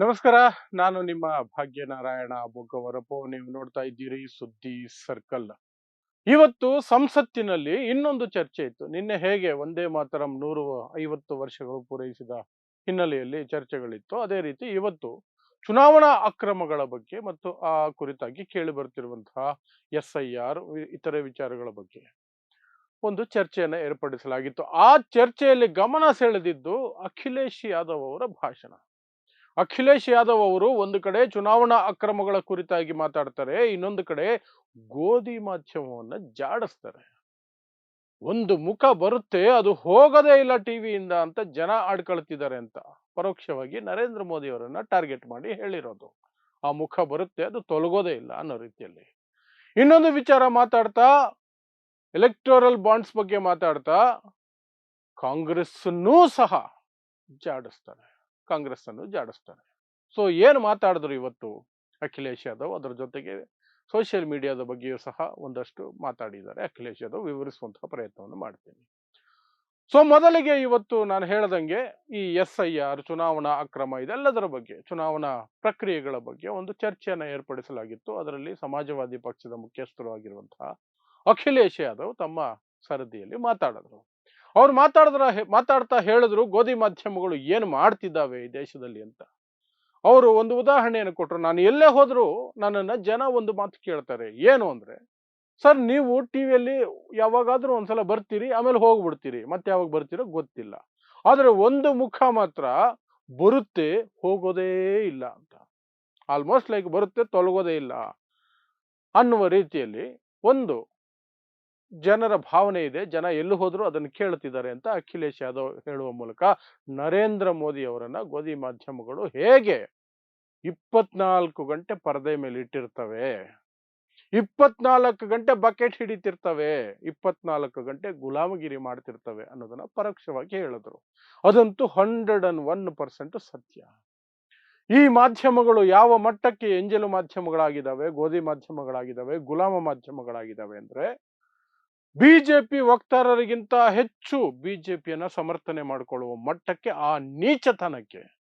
ನಮಸ್ಕಾರ. ನಾನು ನಿಮ್ಮ ಭಾಗ್ಯನಾರಾಯಣ ಬೊಗ್ಗವರಪು ನೀವು ನೋಡ್ತಾ ಇದ್ದೀರಿ ಸುದ್ದಿ ಸರ್ಕಲ್. ಇವತ್ತು ಸಂಸತ್ತಿನಲ್ಲಿ ಇನ್ನೊಂದು ಚರ್ಚೆ ಇತ್ತು. ನಿನ್ನೆ ಹೇಗೆ ಒಂದೇ ಮಾತರಂ ನೂರು ಐವತ್ತು ವರ್ಷಗಳು ಪೂರೈಸಿದ ಹಿನ್ನೆಲೆಯಲ್ಲಿ ಚರ್ಚೆಗಳಿತ್ತು. ಅದೇ ರೀತಿ ಇವತ್ತು ಚುನಾವಣಾ ಅಕ್ರಮಗಳ ಬಗ್ಗೆ ಮತ್ತು ಆ ಕುರಿತಾಗಿ ಕೇಳಿ ಬರ್ತಿರುವಂತಹ ಎಸ್ ಐ ಆರ್ ಇತರೆ ವಿಚಾರಗಳ ಬಗ್ಗೆ ಒಂದು ಚರ್ಚೆಯನ್ನು ಏರ್ಪಡಿಸಲಾಗಿತ್ತು. ಆ ಚರ್ಚೆಯಲ್ಲಿ ಗಮನ ಸೆಳೆದಿದ್ದು ಅಖಿಲೇಶ್ ಯಾದವ್ ಅವರ ಭಾಷಣ. ಅಖಿಲೇಶ್ ಯಾದವ್ ಅವರು ಒಂದು ಕಡೆ ಚುನಾವಣಾ ಅಕ್ರಮಗಳ ಕುರಿತಾಗಿ ಮಾತಾಡ್ತಾರೆ, ಇನ್ನೊಂದು ಕಡೆ ಗೋಧಿ ಮಾಧ್ಯಮವನ್ನು ಜಾಡಿಸ್ತಾರೆ. ಒಂದು ಮುಖ ಬರುತ್ತೆ, ಅದು ಹೋಗದೇ ಇಲ್ಲ ಟಿವಿಯಿಂದ ಅಂತ ಜನ ಆಡ್ಕೊಳ್ತಿದ್ದಾರೆ ಅಂತ ಪರೋಕ್ಷವಾಗಿ ನರೇಂದ್ರ ಮೋದಿ ಅವರನ್ನ ಟಾರ್ಗೆಟ್ ಮಾಡಿ ಹೇಳಿರೋದು. ಆ ಮುಖ ಬರುತ್ತೆ, ಅದು ತೊಲಗೋದೇ ಇಲ್ಲ ಅನ್ನೋ ರೀತಿಯಲ್ಲಿ. ಇನ್ನೊಂದು ವಿಚಾರ ಮಾತಾಡ್ತಾ ಎಲೆಕ್ಟೋರಲ್ ಬಾಂಡ್ಸ್ ಬಗ್ಗೆ ಮಾತಾಡ್ತಾ ಕಾಂಗ್ರೆಸ್ಸನ್ನೂ ಸಹ ಜಾಡಿಸ್ತಾರೆ. ಕಾಂಗ್ರೆಸ್ ಅನ್ನು ಜಾಡಿಸ್ತಾರೆ. ಸೊ, ಏನು ಮಾತಾಡಿದ್ರು ಇವತ್ತು ಅಖಿಲೇಶ್ ಯಾದವ್ ಅದರ ಜೊತೆಗೆ ಸೋಷಿಯಲ್ ಮೀಡಿಯಾದ ಬಗ್ಗೆಯೂ ಸಹ ಒಂದಷ್ಟು ಮಾತಾಡಿದ್ದಾರೆ. ಅಖಿಲೇಶ್ ಯಾದವ್ ವಿವರಿಸುವಂತಹ ಪ್ರಯತ್ನವನ್ನು ಮಾಡ್ತೇನೆ. ಸೊ, ಮೊದಲಿಗೆ ಇವತ್ತು ನಾನು ಹೇಳ್ದಂಗೆ ಈ ಎಸ್ ಐ ಆರ್ ಚುನಾವಣಾ ಅಕ್ರಮ ಇದೆಲ್ಲದರ ಬಗ್ಗೆ, ಚುನಾವಣಾ ಪ್ರಕ್ರಿಯೆಗಳ ಬಗ್ಗೆ ಒಂದು ಚರ್ಚೆಯನ್ನು ಏರ್ಪಡಿಸಲಾಗಿತ್ತು. ಅದರಲ್ಲಿ ಸಮಾಜವಾದಿ ಪಕ್ಷದ ಮುಖ್ಯಸ್ಥರು ಆಗಿರುವಂತಹ ಅಖಿಲೇಶ್ ಯಾದವ್ ತಮ್ಮ ಸರದಿಯಲ್ಲಿ ಮಾತಾಡಿದ್ರು. ಅವ್ರು ಮಾತಾಡಿದ್ರ ಮಾತಾಡ್ತಾ ಹೇಳಿದ್ರು, ಗೋಧಿ ಮಾಧ್ಯಮಗಳು ಏನು ಮಾಡ್ತಿದ್ದಾವೆ ಈ ದೇಶದಲ್ಲಿ ಅಂತ. ಅವರು ಒಂದು ಉದಾಹರಣೆಯನ್ನು ಕೊಟ್ಟರು ನಾನು ಎಲ್ಲೇ ಹೋದ್ರು ನನ್ನನ್ನು ಜನ ಒಂದು ಮಾತು ಕೇಳ್ತಾರೆ, ಏನು ಅಂದ್ರೆ, ಸರ್, ನೀವು ಟಿ ವಿಯಲ್ಲಿ ಯಾವಾಗಾದ್ರೂ ಒಂದ್ಸಲ ಬರ್ತೀರಿ, ಆಮೇಲೆ ಹೋಗ್ಬಿಡ್ತೀರಿ, ಮತ್ತೆ ಯಾವಾಗ ಬರ್ತೀರೋ ಗೊತ್ತಿಲ್ಲ. ಆದರೆ ಒಂದು ಮುಖ ಮಾತ್ರ ಬರುತ್ತೆ, ಹೋಗೋದೇ ಇಲ್ಲ ಅಂತ. ಆಲ್ಮೋಸ್ಟ್ ಲೈಕ್ ಬರುತ್ತೆ, ತೊಲಗೋದೇ ಇಲ್ಲ ಅನ್ನುವ ರೀತಿಯಲ್ಲಿ ಒಂದು ಜನರ ಭಾವನೆ ಇದೆ. ಜನ ಎಲ್ಲಿ ಹೋದ್ರು ಅದನ್ನು ಕೇಳುತ್ತಿದ್ದಾರೆ ಅಂತ ಅಖಿಲೇಶ್ ಯಾದವ್ ಹೇಳುವ ಮೂಲಕ ನರೇಂದ್ರ ಮೋದಿ ಅವರನ್ನ ಗೋಧಿ ಮಾಧ್ಯಮಗಳು ಹೇಗೆ ಇಪ್ಪತ್ನಾಲ್ಕು ಗಂಟೆ ಪರದೆ ಮೇಲೆ ಇಟ್ಟಿರ್ತವೆ, ಇಪ್ಪತ್ನಾಲ್ಕು ಗಂಟೆ ಬಕೆಟ್ ಹಿಡಿತಿರ್ತವೆ, ಇಪ್ಪತ್ನಾಲ್ಕು ಗಂಟೆ ಗುಲಾಮಗಿರಿ ಮಾಡ್ತಿರ್ತವೆ ಅನ್ನೋದನ್ನ ಪರೋಕ್ಷವಾಗಿ ಹೇಳಿದ್ರು. ಅದಂತೂ ಹಂಡ್ರೆಡ್ ಅಂಡ್ ಒನ್ ಪರ್ಸೆಂಟ್ ಸತ್ಯ. ಈ ಮಾಧ್ಯಮಗಳು ಯಾವ ಮಟ್ಟಕ್ಕೆ ಎಂಜಲು ಮಾಧ್ಯಮಗಳಾಗಿದ್ದಾವೆ, ಗೋಧಿ ಮಾಧ್ಯಮಗಳಾಗಿದ್ದಾವೆ, ಗುಲಾಮ ಮಾಧ್ಯಮಗಳಾಗಿದ್ದಾವೆ ಅಂದ್ರೆ ಬಿಜೆಪಿ ವಕ್ತಾರರಿಗಿಂತ ಹೆಚ್ಚು ಬಿಜೆಪಿಯನ್ನ ಸಮರ್ಥನೆ ಮಾಡಿಕೊಳ್ಳುವ ಮಟ್ಟಕ್ಕೆ ಆ ನೀಚತನಕ್ಕೆ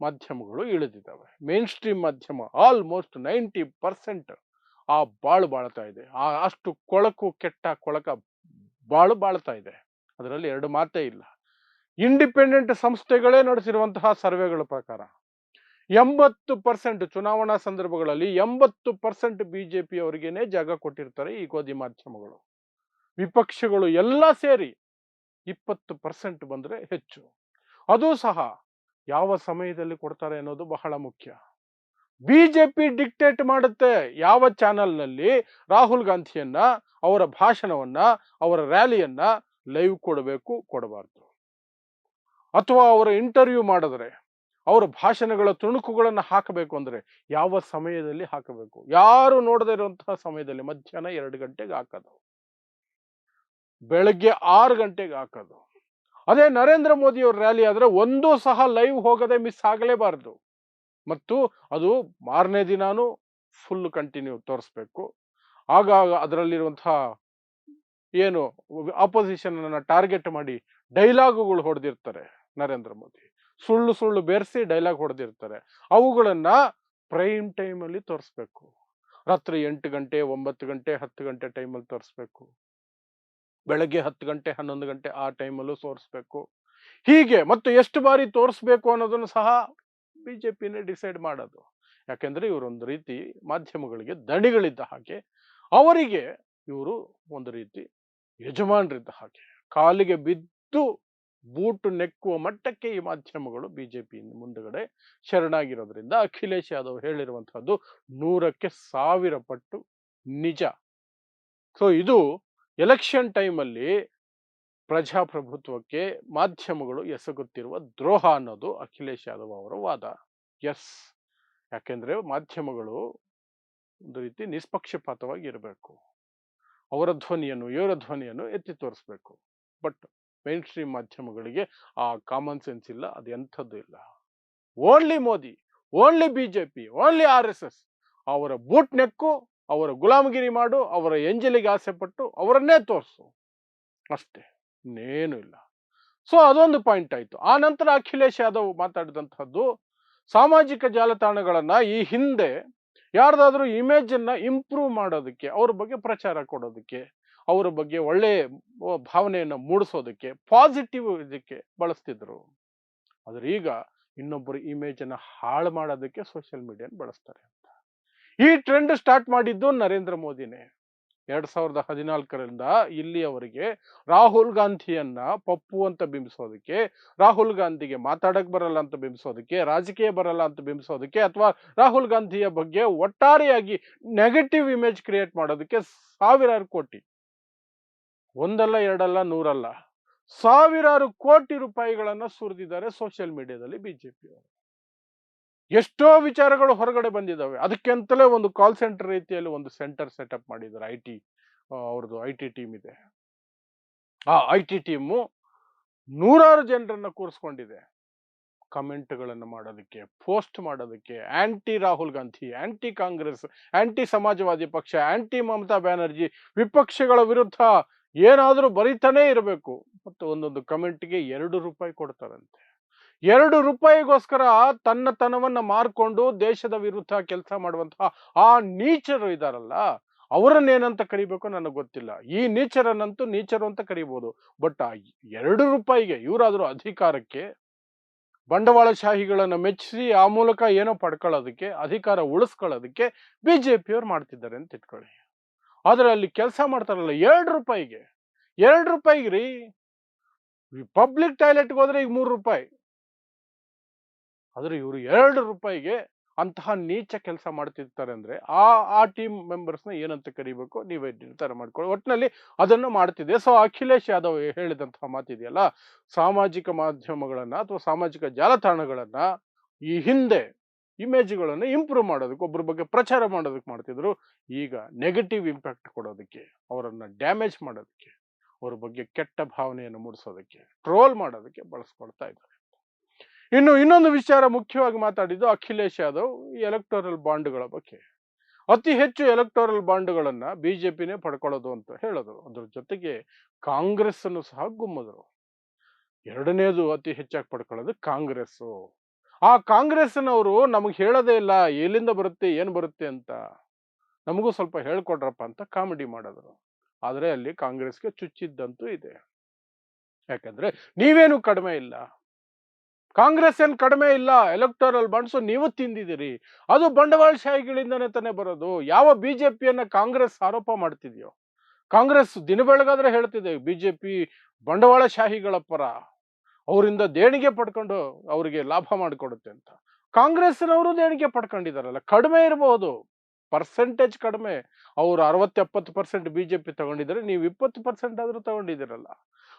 ಮಾಧ್ಯಮಗಳು ಇಳಿದಿದ್ದಾವೆ. ಮೇನ್ ಸ್ಟ್ರೀಮ್ ಮಾಧ್ಯಮ ಆಲ್ಮೋಸ್ಟ್ ನೈಂಟಿ ಪರ್ಸೆಂಟ್ ಆ ಬಾಳು ಬಾಳ್ತಾ ಇದೆ. ಆ ಅಷ್ಟು ಕೊಳಕು, ಕೆಟ್ಟ ಕೊಳಕ ಬಾಳು ಬಾಳ್ತಾ ಇದೆ. ಅದರಲ್ಲಿ ಎರಡು ಮಾತೇ ಇಲ್ಲ. ಇಂಡಿಪೆಂಡೆಂಟ್ ಸಂಸ್ಥೆಗಳೇ ನಡೆಸಿರುವಂತಹ ಸರ್ವೆಗಳ ಪ್ರಕಾರ ಎಂಬತ್ತು ಪರ್ಸೆಂಟ್ ಚುನಾವಣಾ ಸಂದರ್ಭಗಳಲ್ಲಿ ಎಂಬತ್ತು ಪರ್ಸೆಂಟ್ ಬಿಜೆಪಿ ಅವರಿಗೇನೆ ಜಾಗ ಕೊಟ್ಟಿರ್ತಾರೆ ಈ ಗೋಧಿ ಮಾಧ್ಯಮಗಳು. ವಿಪಕ್ಷಗಳು ಎಲ್ಲ ಸೇರಿ ಇಪ್ಪತ್ತು ಪರ್ಸೆಂಟ್ ಬಂದರೆ ಹೆಚ್ಚು. ಅದು ಸಹ ಯಾವ ಸಮಯದಲ್ಲಿ ಕೊಡ್ತಾರೆ ಅನ್ನೋದು ಬಹಳ ಮುಖ್ಯ. ಬಿಜೆಪಿ ಡಿಕ್ಟೇಟ್ ಮಾಡುತ್ತೆ ಯಾವ ಚಾನೆಲ್ನಲ್ಲಿ ರಾಹುಲ್ ಗಾಂಧಿಯನ್ನ, ಅವರ ಭಾಷಣವನ್ನ, ಅವರ ರ್ಯಾಲಿಯನ್ನ ಲೈವ್ ಕೊಡಬೇಕು, ಕೊಡಬಾರ್ದು. ಅಥವಾ ಅವರ ಇಂಟರ್ವ್ಯೂ ಮಾಡಿದ್ರೆ, ಅವರ ಭಾಷಣಗಳ ತುಣುಕುಗಳನ್ನು ಹಾಕಬೇಕು ಅಂದರೆ ಯಾವ ಸಮಯದಲ್ಲಿ ಹಾಕಬೇಕು? ಯಾರು ನೋಡದೇ ಇರುವಂತಹ ಸಮಯದಲ್ಲಿ ಮಧ್ಯಾಹ್ನ ಎರಡು ಗಂಟೆಗೆ ಹಾಕೋದು. ಬೆಳಗ್ಗೆ ಆರು ಗಂಟೆಗೆ ಹಾಕೋದು. ಅದೇ ನರೇಂದ್ರ ಮೋದಿಯವ್ರ ರ್ಯಾಲಿ ಆದರೆ ಒಂದೂ ಸಹ ಲೈವ್ ಹೋಗದೆ ಮಿಸ್ ಆಗಲೇಬಾರ್ದು. ಮತ್ತು ಅದು ಮಾರನೇ ದಿನಾನು ಫುಲ್ ಕಂಟಿನ್ಯೂ ತೋರಿಸ್ಬೇಕು. ಆಗ ಅದರಲ್ಲಿರುವಂತಹ ಏನು ಆಪೋಸಿಷನ್ ಅನ್ನ ಟಾರ್ಗೆಟ್ ಮಾಡಿ ಡೈಲಾಗುಗಳು ಹೊಡೆದಿರ್ತಾರೆ ನರೇಂದ್ರ ಮೋದಿ. ಸುಳ್ಳು ಸುಳ್ಳು ಬೆರೆಸಿ ಡೈಲಾಗ್ ಹೊಡೆದಿರ್ತಾರೆ. ಅವುಗಳನ್ನ ಪ್ರೈಮ್ ಟೈಮಲ್ಲಿ ತೋರಿಸ್ಬೇಕು. ರಾತ್ರಿ ಎಂಟು ಗಂಟೆ, ಒಂಬತ್ತು ಗಂಟೆ, ಹತ್ತು ಗಂಟೆ ಟೈಮಲ್ಲಿ ತೋರಿಸ್ಬೇಕು. ಬೆಳಗ್ಗೆ ಹತ್ತು ಗಂಟೆ, ಹನ್ನೊಂದು ಗಂಟೆ ಆ ಟೈಮಲ್ಲೂ ತೋರಿಸ್ಬೇಕು ಹೀಗೆ ಮತ್ತು ಎಷ್ಟು ಬಾರಿ ತೋರಿಸ್ಬೇಕು ಅನ್ನೋದನ್ನು ಸಹ ಬಿ ಜೆ ಪಿನೇ ಡಿಸೈಡ್ ಮಾಡೋದು. ಯಾಕೆಂದರೆ ಇವರೊಂದು ರೀತಿ ಮಾಧ್ಯಮಗಳಿಗೆ ದಣಿಗಳಿದ್ದ ಹಾಗೆ, ಅವರಿಗೆ ಇವರು ಒಂದು ರೀತಿ ಯಜಮಾನರಿದ್ದ ಹಾಗೆ. ಕಾಲಿಗೆ ಬಿದ್ದು ಬೂಟು ನೆಕ್ಕುವ ಮಟ್ಟಕ್ಕೆ ಈ ಮಾಧ್ಯಮಗಳು ಬಿ ಜೆ ಪಿ ಮುಂದುಗಡೆ ಶರಣಾಗಿರೋದ್ರಿಂದ ಅಖಿಲೇಶ್ ಯಾದವ್ ಹೇಳಿರುವಂತಹದ್ದು ನೂರಕ್ಕೆ ಸಾವಿರ ಪಟ್ಟು ನಿಜ. ಸೊ ಇದು ಎಲೆಕ್ಷನ್ ಟೈಮಲ್ಲಿ ಪ್ರಜಾಪ್ರಭುತ್ವಕ್ಕೆ ಮಾಧ್ಯಮಗಳು ಎಸಗುತ್ತಿರುವ ದ್ರೋಹ ಅನ್ನೋದು ಅಖಿಲೇಶ್ ಯಾದವ್ ಅವರ ವಾದ. ಎಸ್. ಯಾಕೆಂದ್ರೆ ಮಾಧ್ಯಮಗಳು ಒಂದು ರೀತಿ ನಿಷ್ಪಕ್ಷಪಾತವಾಗಿ ಇರಬೇಕು. ಅವರ ಧ್ವನಿಯನ್ನು, ಇವರ ಧ್ವನಿಯನ್ನು ಎತ್ತಿ ತೋರಿಸ್ಬೇಕು. ಬಟ್ ಮೇನ್ ಸ್ಟ್ರೀಮ್ ಮಾಧ್ಯಮಗಳಿಗೆ ಆ ಕಾಮನ್ ಸೆನ್ಸ್ ಇಲ್ಲ, ಅದು ಎಂಥದ್ದು ಇಲ್ಲ. Only Modi, only BJP, only R S S ಅವರ ಬೂಟ್ ನೆಕ್ಕು ಅವರ ಗುಲಾಮಗಿರಿ ಮಾಡು, ಅವರ ಎಂಜಲಿಗೆ ಆಸೆ ಪಟ್ಟು ಅವರನ್ನೇ ತೋರಿಸು. ಅಷ್ಟೇ, ಇನ್ನೇನು ಇಲ್ಲ. ಸೊ ಅದೊಂದು ಪಾಯಿಂಟ್ ಆಯ್ತು. ಆ ನಂತರ ಅಖಿಲೇಶ್ ಯಾದವ್ ಮಾತಾಡಿದಂತಹದ್ದು ಸಾಮಾಜಿಕ ಜಾಲತಾಣಗಳನ್ನ ಈ ಹಿಂದೆ ಯಾರ್ದಾದ್ರೂ ಇಮೇಜ್ ಅನ್ನ ಇಂಪ್ರೂವ್ ಮಾಡೋದಕ್ಕೆ, ಅವ್ರ ಬಗ್ಗೆ ಪ್ರಚಾರ ಕೊಡೋದಕ್ಕೆ, ಅವರ ಬಗ್ಗೆ ಒಳ್ಳೆ ಭಾವನೆಯನ್ನು ಮೂಡಿಸೋದಕ್ಕೆ ಪಾಸಿಟಿವ್ ಇದಕ್ಕೆ ಬಳಸ್ತಿದ್ರು. ಆದ್ರೆ ಈಗ ಇನ್ನೊಬ್ಬರು ಇಮೇಜ್ ಅನ್ನ ಹಾಳು ಮಾಡೋದಕ್ಕೆ ಸೋಷಿಯಲ್ ಮೀಡಿಯಾನ ಬಳಸ್ತಾರೆ. ಈ ಟ್ರೆಂಡ್ ಸ್ಟಾರ್ಟ್ ಮಾಡಿದ್ದು ನರೇಂದ್ರ ಮೋದಿನೇ. ಎರಡ್ ಸಾವಿರದ ಹದಿನಾಲ್ಕರಿಂದ ಇಲ್ಲಿಯವರೆಗೆ ರಾಹುಲ್ ಗಾಂಧಿಯನ್ನ ಪಪ್ಪು ಅಂತ ಬಿಂಬಿಸೋದಕ್ಕೆ, ರಾಹುಲ್ ಗಾಂಧಿಗೆ ಮಾತಾಡಕ್ ಬರಲ್ಲ ಅಂತ ಬಿಂಬಿಸೋದಕ್ಕೆ, ರಾಜಕೀಯ ಬರಲ್ಲ ಅಂತ ಬಿಂಬಿಸೋದಕ್ಕೆ ಅಥವಾ ರಾಹುಲ್ ಗಾಂಧಿಯ ಬಗ್ಗೆ ಒಟ್ಟಾರೆಯಾಗಿ ನೆಗೆಟಿವ್ ಇಮೇಜ್ ಕ್ರಿಯೇಟ್ ಮಾಡೋದಕ್ಕೆ ಸಾವಿರಾರು ಕೋಟಿ. ಒಂದಲ್ಲ, ಎರಡಲ್ಲ, ನೂರಲ್ಲ. ಸಾವಿರಾರು ಕೋಟಿ ರೂಪಾಯಿಗಳನ್ನ ಸುರಿದಿದ್ದಾರೆ ಸೋಷಿಯಲ್ ಮೀಡಿಯಾದಲ್ಲಿ ಬಿಜೆಪಿ ಅವರು. ಎಷ್ಟೋ ವಿಚಾರಗಳು ಹೊರಗಡೆ ಬಂದಿದ್ದಾವೆ ಅದಕ್ಕೆಂತಲೇ ಒಂದು ಕಾಲ್ ಸೆಂಟರ್ ರೀತಿಯಲ್ಲಿ ಒಂದು ಸೆಂಟರ್ ಸೆಟಪ್ ಮಾಡಿದ್ದಾರೆ. ಐ ಟಿ ಅವ್ರದ್ದು ಐ ಟಿ ಟೀಮ್ ಇದೆ. ಆ ಐ ಟಿ ಟೀಮು ನೂರಾರು ಜನರನ್ನ ಕೂರಿಸ್ಕೊಂಡಿದೆ. ಕಮೆಂಟ್ಗಳನ್ನು ಮಾಡೋದಕ್ಕೆ, ಪೋಸ್ಟ್ ಮಾಡೋದಕ್ಕೆ anti Rahul Gandhi anti Congress anti Samajwadi ಪಕ್ಷ ಆಂಟಿ ಮಮತಾ ಬ್ಯಾನರ್ಜಿ ವಿಪಕ್ಷಗಳ ವಿರುದ್ಧ ಏನಾದರೂ ಬರೀತಾನೇ ಇರಬೇಕು. ಮತ್ತು ಒಂದೊಂದು ಕಮೆಂಟ್ಗೆ ಎರಡು ರೂಪಾಯಿ ಕೊಡ್ತಾರಂತೆ. ಎರಡು ರೂಪಾಯಿಗೋಸ್ಕರ ತನ್ನತನವನ್ನ ಮಾರ್ಕೊಂಡು ದೇಶದ ವಿರುದ್ಧ ಕೆಲಸ ಮಾಡುವಂತಹ ಆ ನೀಚರು ಇದಾರಲ್ಲ, ಅವರನ್ನೇನಂತ ಕರಿಬೇಕು ನನಗೆ ಗೊತ್ತಿಲ್ಲ. ಈ ನೀಚರನ್ನಂತೂ ನೀಚರು ಅಂತ ಕರಿಬೋದು. ಬಟ್ ಆ ಎರಡು ರೂಪಾಯಿಗೆ ಇವರಾದರೂ ಅಧಿಕಾರಕ್ಕೆ, ಬಂಡವಾಳಶಾಹಿಗಳನ್ನು ಮೆಚ್ಚಿಸಿ ಆ ಮೂಲಕ ಏನೋ ಪಡ್ಕೊಳ್ಳೋದಕ್ಕೆ, ಅಧಿಕಾರ ಉಳಿಸ್ಕೊಳ್ಳೋದಕ್ಕೆ ಪಿಯವ್ರು ಮಾಡ್ತಿದ್ದಾರೆ ಅಂತ ಇಟ್ಕೊಳ್ಳಿ. ಆದ್ರೆ ಅಲ್ಲಿ ಕೆಲಸ ಮಾಡ್ತಾರಲ್ಲ ಎರಡು ರೂಪಾಯಿಗೆ ಎರಡು ರೂಪಾಯಿಗೆ ರೀ ಪಬ್ಲಿಕ್ ಟಾಯ್ಲೆಟ್ಗೆ ಹೋದ್ರೆ ಈಗ ಮೂರು ರೂಪಾಯಿ. ಆದ್ರೆ ಇವರು ಎರಡು ರೂಪಾಯಿಗೆ ಅಂತಹ ನೀಚ ಕೆಲಸ ಮಾಡ್ತಿರ್ತಾರೆ ಅಂದ್ರೆ ಆ ಆ ಟೀಮ್ ಮೆಂಬರ್ಸ್ನ ಏನಂತ ಕರಿಬೇಕು? ನೀವೇ ನಿರ್ಧಾರ ಮಾಡ್ಕೊಳ್ಳಿ. ಒಟ್ಟಿನಲ್ಲಿ ಅದನ್ನು ಮಾಡ್ತಿದೆ. ಸೊ ಅಖಿಲೇಶ್ ಯಾದವ್ ಹೇಳಿದಂತಹ ಮಾತಿದೆಯಲ್ಲ, ಸಾಮಾಜಿಕ ಮಾಧ್ಯಮಗಳನ್ನ ಅಥವಾ ಸಾಮಾಜಿಕ ಜಾಲತಾಣಗಳನ್ನ ಈ ಹಿಂದೆ ಇಮೇಜ್ಗಳನ್ನು ಇಂಪ್ರೂವ್ ಮಾಡೋದಕ್ಕೆ ಒಬ್ಬರ ಬಗ್ಗೆ ಪ್ರಚಾರ ಮಾಡೋದಕ್ಕೆ ಮಾಡ್ತಿದ್ರು. ಈಗ ನೆಗೆಟಿವ್ ಇಂಪ್ಯಾಕ್ಟ್ ಕೊಡೋದಕ್ಕೆ, ಅವರನ್ನು ಡ್ಯಾಮೇಜ್ ಮಾಡೋದಕ್ಕೆ, ಅವ್ರ ಬಗ್ಗೆ ಕೆಟ್ಟ ಭಾವನೆಯನ್ನು ಮೂಡಿಸೋದಕ್ಕೆ ಟ್ರೋಲ್ ಮಾಡೋದಕ್ಕೆ ಬಳಸ್ಕೊಳ್ತಾ ಇದ್ದಾರೆ. ಇನ್ನು ಇನ್ನೊಂದು ವಿಚಾರ ಮುಖ್ಯವಾಗಿ ಮಾತಾಡಿದ್ದು ಅಖಿಲೇಶ್ ಯಾದವ್ ಎಲೆಕ್ಟೋರಲ್ ಬಾಂಡ್ಗಳ ಬಗ್ಗೆ. ಅತಿ ಹೆಚ್ಚು ಎಲೆಕ್ಟೋರಲ್ ಬಾಂಡ್ಗಳನ್ನ ಬಿಜೆಪಿನೇ ಪಡ್ಕೊಳ್ಳೋದು ಅಂತ ಹೇಳಿದ್ರು ಅದ್ರ ಜೊತೆಗೆ ಕಾಂಗ್ರೆಸ್ ಅನ್ನು ಸಹ ಗುಮ್ಮದ್ರು ಎರಡನೇದು ಅತಿ ಹೆಚ್ಚಾಗಿ ಪಡ್ಕೊಳ್ಳೋದು ಕಾಂಗ್ರೆಸ್ ಆ ಕಾಂಗ್ರೆಸ್ನವರು ನಮಗೆ ಹೇಳೋದೇ ಇಲ್ಲ, ಎಲ್ಲಿಂದ ಬರುತ್ತೆ, ಏನು ಬರುತ್ತೆ ಅಂತ ನಮಗೂ ಸ್ವಲ್ಪ ಹೇಳ್ಕೊಡ್ರಪ್ಪ ಅಂತ ಕಾಮಿಡಿ ಮಾಡಿದ್ರು. ಆದರೆ ಅಲ್ಲಿ ಕಾಂಗ್ರೆಸ್ಗೆ ಚುಚ್ಚಿದ್ದಂತೂ ಇದೆ. ಯಾಕಂದ್ರೆ ನೀವೇನು ಕಡಿಮೆ ಇಲ್ಲ. ಕಾಂಗ್ರೆಸ್ ಏನು ಕಡಿಮೆ ಇಲ್ಲ ಎಲೆಕ್ಟೋರಲ್ ಬಂಡ್ಸು ನೀವು ತಿಂದಿದ್ದೀರಿ. ಅದು ಬಂಡವಾಳಶಾಹಿಗಳಿಂದನೇ ತಾನೇ ಬರೋದು. ಯಾವ ಬಿ ಜೆ ಪಿಯನ್ನು ಕಾಂಗ್ರೆಸ್ ಆರೋಪ ಮಾಡ್ತಿದ್ಯೋ? ಕಾಂಗ್ರೆಸ್ ದಿನ ಬೆಳಗಾದ್ರೆ ಹೇಳ್ತಿದೆ ಪಿ ಬಂಡವಾಳಶಾಹಿಗಳ ಪರ. ಅವರಿಂದ ದೇಣಿಗೆ ಪಡ್ಕೊಂಡು ಅವರಿಗೆ ಲಾಭ ಮಾಡಿಕೊಡುತ್ತೆ ಅಂತ. ಕಾಂಗ್ರೆಸ್ನವರು ದೇಣಿಗೆ ಪಡ್ಕೊಂಡಿದಾರಲ್ಲ ಕಡಿಮೆ ಇರಬಹುದು ಪರ್ಸೆಂಟೇಜ್ ಕಡಿಮೆ, ಅವ್ರು ಅರವತ್ತು ಎಪ್ಪತ್ತು ಪರ್ಸೆಂಟ್ ಪಿ ತಗೊಂಡಿದ್ರೆ ನೀವು ಇಪ್ಪತ್ತು ಪರ್ಸೆಂಟ್ ಆದರೂ ತಗೊಂಡಿದ್ದೀರಲ್ಲ.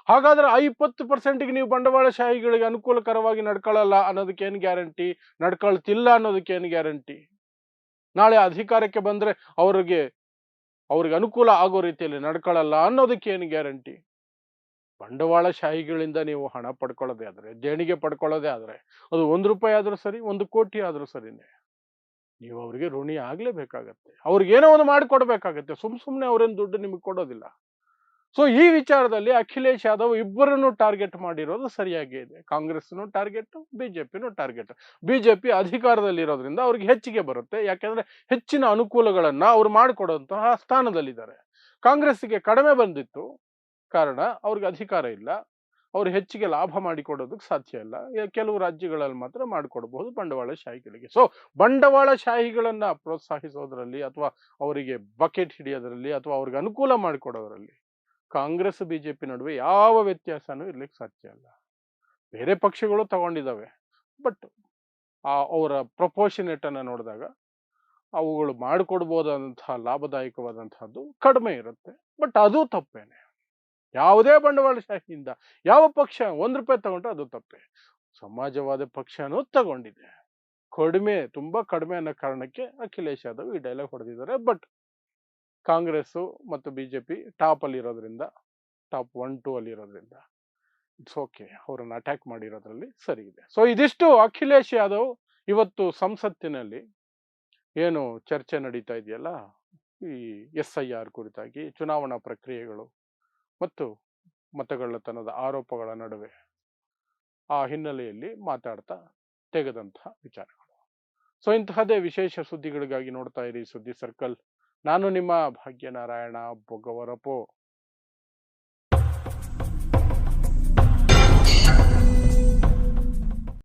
ಹಾಗಾದ್ರೆ ಆ ಇಪ್ಪತ್ತು ಪರ್ಸೆಂಟ್ಗೆ ನೀವು ಬಂಡವಾಳಶಾಹಿಗಳಿಗೆ ಅನುಕೂಲಕರವಾಗಿ ನಡ್ಕೊಳ್ಳಲ್ಲ ಅನ್ನೋದಕ್ಕೆ ಏನು ಗ್ಯಾರಂಟಿ? ನಡ್ಕೊಳ್ತಿಲ್ಲ ಅನ್ನೋದಕ್ಕೆ ಏನು ಗ್ಯಾರಂಟಿ? ನಾಳೆ ಅಧಿಕಾರಕ್ಕೆ ಬಂದರೆ ಅವ್ರಿಗೆ ಅವ್ರಿಗೆ ಅನುಕೂಲ ಆಗೋ ರೀತಿಯಲ್ಲಿ ನಡ್ಕೊಳ್ಳಲ್ಲ ಅನ್ನೋದಕ್ಕೆ ಏನು ಗ್ಯಾರಂಟಿ? ಬಂಡವಾಳಶಾಹಿಗಳಿಂದ ನೀವು ಹಣ ಪಡ್ಕೊಳ್ಳೋದೇ ಆದರೆ, ದೇಣಿಗೆ ಪಡ್ಕೊಳ್ಳೋದೇ ಆದರೆ, ಅದು ಒಂದು ರೂಪಾಯಿ ಆದರೂ ಸರಿ, ಒಂದು ಕೋಟಿ ಆದರೂ ಸರಿನೇ. ನೀವು ಅವ್ರಿಗೆ ಋಣಿ ಆಗ್ಲೇಬೇಕಾಗತ್ತೆ. ಅವ್ರಿಗೆ ಏನೋ ಒಂದು ಮಾಡಿಕೊಡ್ಬೇಕಾಗತ್ತೆ. ಸುಮ್ ಸುಮ್ಮನೆ ಅವ್ರೇನ್ ದುಡ್ಡು ನಿಮಗೆ ಕೊಡೋದಿಲ್ಲ. ಸೊ ಈ ವಿಚಾರದಲ್ಲಿ ಅಖಿಲೇಶ್ ಯಾದವ್ ಇಬ್ಬರನ್ನು ಟಾರ್ಗೆಟ್ ಮಾಡಿರೋದು ಸರಿಯಾಗಿ ಇದೆ. ಕಾಂಗ್ರೆಸ್ನು ಟಾರ್ಗೆಟ್, ಬಿಜೆಪಿನೂ ಟಾರ್ಗೆಟ್. ಬಿಜೆಪಿ ಅಧಿಕಾರದಲ್ಲಿರೋದ್ರಿಂದ ಅವ್ರಿಗೆ ಹೆಚ್ಚಿಗೆ ಬರುತ್ತೆ. ಯಾಕೆಂದ್ರೆ ಹೆಚ್ಚಿನ ಅನುಕೂಲಗಳನ್ನ ಅವ್ರು ಮಾಡಿಕೊಡುವಂತಹ ಸ್ಥಾನದಲ್ಲಿದ್ದಾರೆ. ಕಾಂಗ್ರೆಸ್ಗೆ ಕಡಿಮೆ ಬಂದಿತ್ತು ಕಾರಣ ಅವ್ರಿಗೆ ಅಧಿಕಾರ ಇಲ್ಲ. ಅವ್ರು ಹೆಚ್ಚಿಗೆ ಲಾಭ ಮಾಡಿಕೊಡೋದಕ್ಕೆ ಸಾಧ್ಯ ಇಲ್ಲ. ಕೆಲವು ರಾಜ್ಯಗಳಲ್ಲಿ ಮಾತ್ರ ಮಾಡಿಕೊಡಬಹುದು ಬಂಡವಾಳಶಾಹಿಗಳಿಗೆ ಸೊ ಬಂಡವಾಳಶಾಹಿಗಳನ್ನ ಪ್ರೋತ್ಸಾಹಿಸೋದ್ರಲ್ಲಿ ಅಥವಾ ಅವರಿಗೆ ಬಕೆಟ್ ಹಿಡಿಯೋದ್ರಲ್ಲಿ ಅಥವಾ ಅವ್ರಿಗೆ ಅನುಕೂಲ ಮಾಡಿಕೊಡೋದ್ರಲ್ಲಿ ಕಾಂಗ್ರೆಸ್, ಬಿಜೆಪಿ ನಡುವೆ ಯಾವ ವ್ಯತ್ಯಾಸನೂ ಇರ್ಲಿಕ್ಕೆ ಸಾಧ್ಯ ಇಲ್ಲ. ಬೇರೆ ಪಕ್ಷಗಳು ತಗೊಂಡಿದ್ದಾವೆ. ಬಟ್ ಆ ಅವರ ಪ್ರಪೋರ್ಷನೇಟ್ ಅನ್ನ ನೋಡಿದಾಗ ಅವುಗಳು ಮಾಡಿಕೊಡ್ಬೋದಾದಂತಹ ಲಾಭದಾಯಕವಾದಂತಹದ್ದು ಕಡಿಮೆ ಇರುತ್ತೆ. ಬಟ್ ಅದು ತಪ್ಪೇನೆ. ಯಾವುದೇ ಬಂಡವಾಳಶಾಹಿಯಿಂದ ಯಾವ ಪಕ್ಷ ಒಂದು ರೂಪಾಯಿ ತಗೊಂಡ್ರೆ ಅದು ತಪ್ಪೆ. ಸಮಾಜವಾದ ಪಕ್ಷನೂ ತಗೊಂಡಿದೆ. ಕಡಿಮೆ, ತುಂಬಾ ಕಡಿಮೆ ಅನ್ನೋ ಕಾರಣಕ್ಕೆ ಅಖಿಲೇಶ್ ಯಾದವ್ ಈ ಡೈಲಾಗ್ ಹೊಡೆದಿದ್ದಾರೆ. ಬಟ್ ಕಾಂಗ್ರೆಸ್ ಮತ್ತು ಬಿಜೆಪಿ ಟಾಪ್ ಅಲ್ಲಿ ಇರೋದ್ರಿಂದ ಟಾಪ್ ಒನ್ ಟೂ ಅಲ್ಲಿ ಇರೋದ್ರಿಂದ ಇಟ್ಸ್ ಓಕೆ ಅವರನ್ನು ಅಟ್ಯಾಕ್ ಮಾಡಿರೋದ್ರಲ್ಲಿ ಸರಿ ಇದೆ. ಸೊ ಇದಿಷ್ಟು ಅಖಿಲೇಶ್ ಯಾದವ್ ಇವತ್ತು ಸಂಸತ್ತಿನಲ್ಲಿ ಏನು ಚರ್ಚೆ ನಡೀತಾ ಇದೆಯಲ್ಲ? ಈ ಎಸ್ ಐ ಆರ್ ಕುರಿತಾಗಿ, ಚುನಾವಣಾ ಪ್ರಕ್ರಿಯೆಗಳು ಮತ್ತು ಮತಗಳ್ಳತನದ ಆರೋಪಗಳ ನಡುವೆ ಆ ಹಿನ್ನೆಲೆಯಲ್ಲಿ ಮಾತಾಡ್ತಾ ತೆಗೆದಂತಹ ವಿಚಾರಗಳು. ಸೊ ಇಂತಹದೇ ವಿಶೇಷ ಸುದ್ದಿಗಳಿಗಾಗಿ ನೋಡ್ತಾ ಇರಿ ಸುದ್ದಿ ಸರ್ಕಲ್. ನಾನು ನಿಮ್ಮ ಭಾಗ್ಯನಾರಾಯಣ ಬೊಗವರಪು